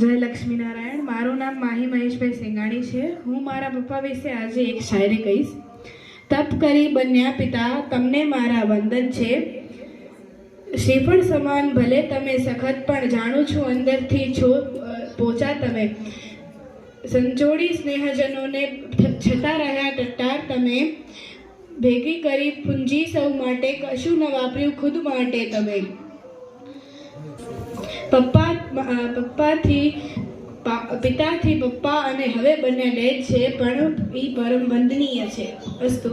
જય લક્ષ્મીનારાયણ મારું નામ માહી મહેશભાઈ સિંગાણી છે. હું મારા પપ્પા વિશે આજે એક શાયરી કહીશ. તપ કરી બન્યા પિતા, તમને મારા વંદન છે. શ્રીફળ સમાન ભલે તમે સખત, પણ જાણું છું અંદરથી છો પોચા તમે. સંજોડી સ્નેહજનોને છતાં રહ્યા ટટ્ટાર તમે. ભેગી કરી પૂંજી સૌ માટે, કશું ન વાપર્યું ખુદ માટે તમે. પપ્પા પપ્પાથી પિતાથી પપ્પા અને હવે બંને ડેડ છે, પણ એ પરમ વંદનીય છે. અસ્તુ.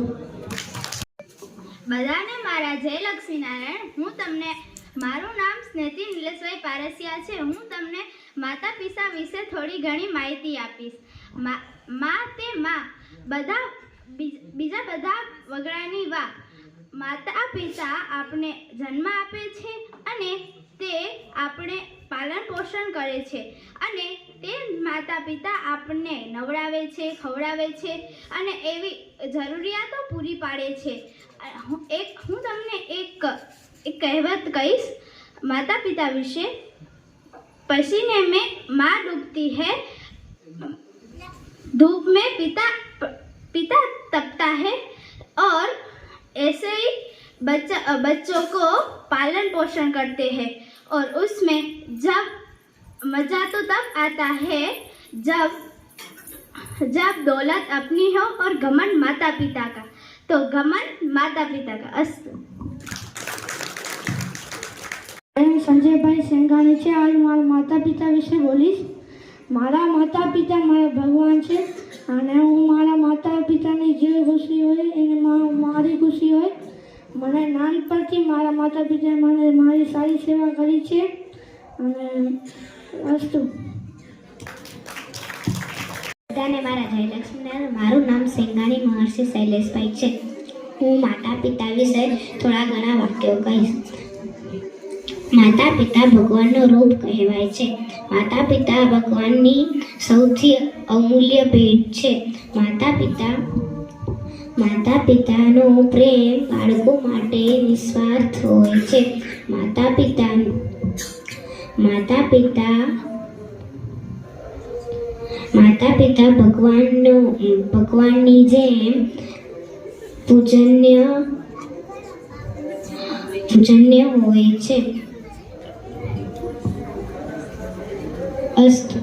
બધાને મારા જય લક્ષ્મીનારાયણ. હું તમને, મારું નામ સ્નેતિ નિલેશભાઈ પારસિયા છે. હું તમને માતા પિતા વિશે થોડી ઘણી માહિતી આપીશ. મા તે મા, બધા બીજા બધા વગડાની વા માતા પિતા આપણે જન્મ આપે છે અને તે આપણે પાલન પોષણ કરે છે અને તે માતા પિતા આપણને નવડાવે છે ખવડાવે છે અને એવી જરૂરિયાતો પૂરી પાડે છે અ, હું એક હું તમને એક એક કહેવત કહીશ માતા પિતા વિશે पसीने में माँ डूबती है धूप में पिता पिता तपता है और ऐसे ही बच्चा बच्चों को पालन पोषण करते हैं और उसमें जब मज़ा तो तब आता है जब जब दौलत अपनी हो और घमंड माता पिता का तो घमंड माता पिता का अस्तु હું સંજયભાઈ સેંગાણી છે આજ મારા માતા પિતા વિશે બોલીશ મારા માતા પિતા મારા ભગવાન છે અને હું મારા માતા પિતાની જે ખુશી હોય એને મા- મારી ખુશી હોય મને નાનપણથી મારા માતા પિતાએ મને મારી સારી સેવા કરી છે અને વસ્તુ બધાને મારા જયલક્ષ્મી મારું નામ સિંગાણી મહર્ષિ શૈલેષભાઈ છે. હું માતા પિતા વિશે થોડા ઘણા વાક્યો કહીશ. માતા પિતા ભગવાનનું રૂપ કહેવાય છે. માતા પિતા ભગવાનની સૌથી અમૂલ્ય ભેટ છે. માતા પિતા માતા પિતાનો પ્રેમ બાળકો માટે નિસ્વાર્થ હોય છે. માતા પિતા માતા પિતા માતા પિતા ભગવાનનો ભગવાનની જેમ પૂજન્ય પૂજન્ય હોય છે. અસ્તુ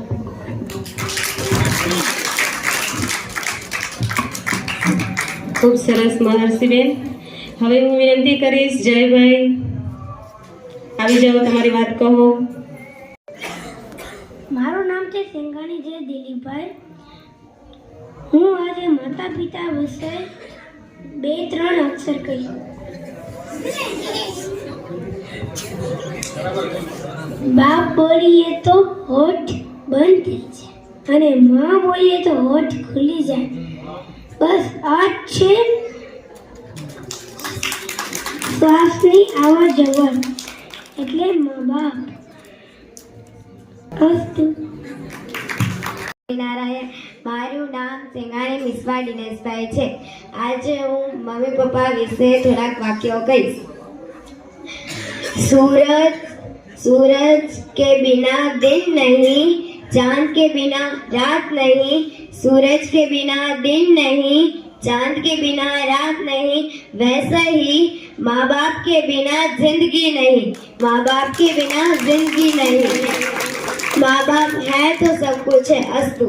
ખૂબ સરસ મહર્ષિબેન હવે હું વિનંતી કરીશ, જયભાઈ, આવી જાઓ, તમારી વાત કહો. મારું નામ છે સિંઘાણી જય દિલીપભાઈ. હું આજે માતા પિતા વિશે બે ત્રણ અક્ષર કહી. બાપ બોલીએ તો હોઠ બંધ થઈ જાય અને માં બોલીએ તો હોઠ ખુલી જાય. બસ આ છે. શ્વાસની આવા જવર એટલે મા બાપ અસ્તુ મારું નામ સિંગાણી મિસ્વા દિનેશભાઈ છે. આજે હું મમ્મી પપ્પા વિશે થોડાક વાક્યો કહીશ. સૂરજ સૂરજ કે બિના દિન નહીં, ચાંદ કે બિના રાત નહીં सूरज के बिना दिन नहीं, चाँद के बिना रात नहीं, वैसा ही माँ बाप के बिना ज़िंदगी नहीं माँ बाप के बिना ज़िंदगी नहीं। माँ बाप है तो सब कुछ है, अस्तु।